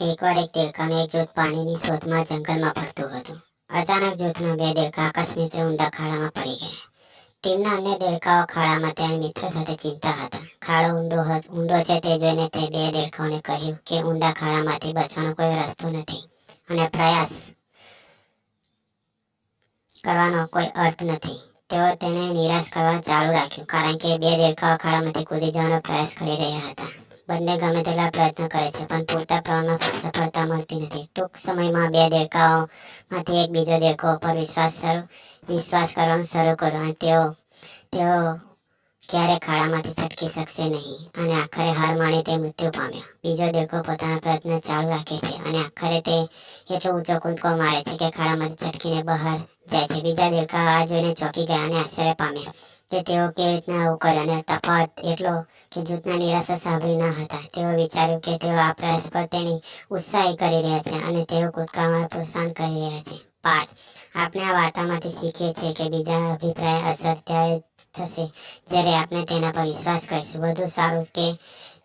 એકવાર એક દેડકાનું એક જૂથ પાણીની શોધમાં જંગલમાં ફરતું હતું. અચાનક જૂથના બે દેડકા અકસ્મિત ઊંડા ખાડામાં પડી ગયા. ટીમના અન્ય દેડકાઓ ખાડામાં તેના મિત્ર સાથે ચિંતા હતા. ખાડો ઊંડો ઊંડો છે તે જોઈને તે બે દેડકાઓને કહ્યું કે ઊંડા ખાડામાંથી બચવાનો કોઈ રસ્તો નથી અને પ્રયાસ કરવાનો કોઈ અર્થ નથી. તેઓ તેને નિરાશ કરવા ચાલુ રાખ્યું, કારણ કે બે દેડકાઓ ખાડામાંથી કૂદી જવાનો પ્રયાસ કરી રહ્યા હતા. બંને ગમે તેટલા પ્રયત્ન કરે છે, પણ પૂરતા પ્રમાણમાં સફળતા મળતી નથી. ટૂંક સમયમાં બે દેડકાઓમાંથી એક બીજો દેડકો પર વિશ્વાસ શરૂ, વિશ્વાસ કરવાનું શરૂ કરો અને તેઓ તેઓ ક્યારે ખાડામાંથી છટકી શકશે નહીં. અને આખરે હાર માની તે મૃત્યુ પામ્યો. બીજો દેડકો પોતાના પ્રયત્ન ચાલુ રાખે છે અને આખરે તે એટલો ઊંચો કૂદકો મારે છે કે ખાડામાંથી છટકીને બહાર જાય છે. બીજા દેડકા આ જોઈને ચોંકી ગયા અને આશ્ચર્ય પામ્યા કે તેઓ કેવી રીતના આવું કરે અને તફાવત એટલો કે જૂથના નિરાશા સાંભળી ન હતા. તેઓ વિચાર્યું કે તેઓ આ પ્રયાસ પર તેની ઉત્સાહી કરી રહ્યા છે અને તેઓ કૂદકામાં પ્રોત્સાહન કરી રહ્યા છે. પાઠ. આપણે આ વાર્તામાંથી શીખીએ છીએ કે બીજા અભિપ્રાય અસર ત્યારે થશે. જ્યારે આપણે તેના પર વિશ્વાસ કરીશું, વધુ સારું કે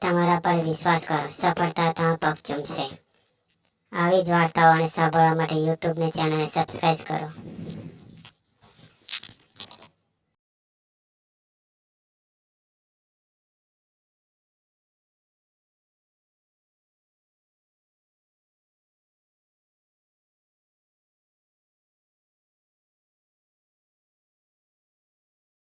તમારા પર વિશ્વાસ કરો. સફળતા તમારા પગ ચૂમશે. આવી જ વાર્તાઓને સાંભળવા માટે યુટ્યુબને ચેનલને સબસ્ક્રાઈબ કરો.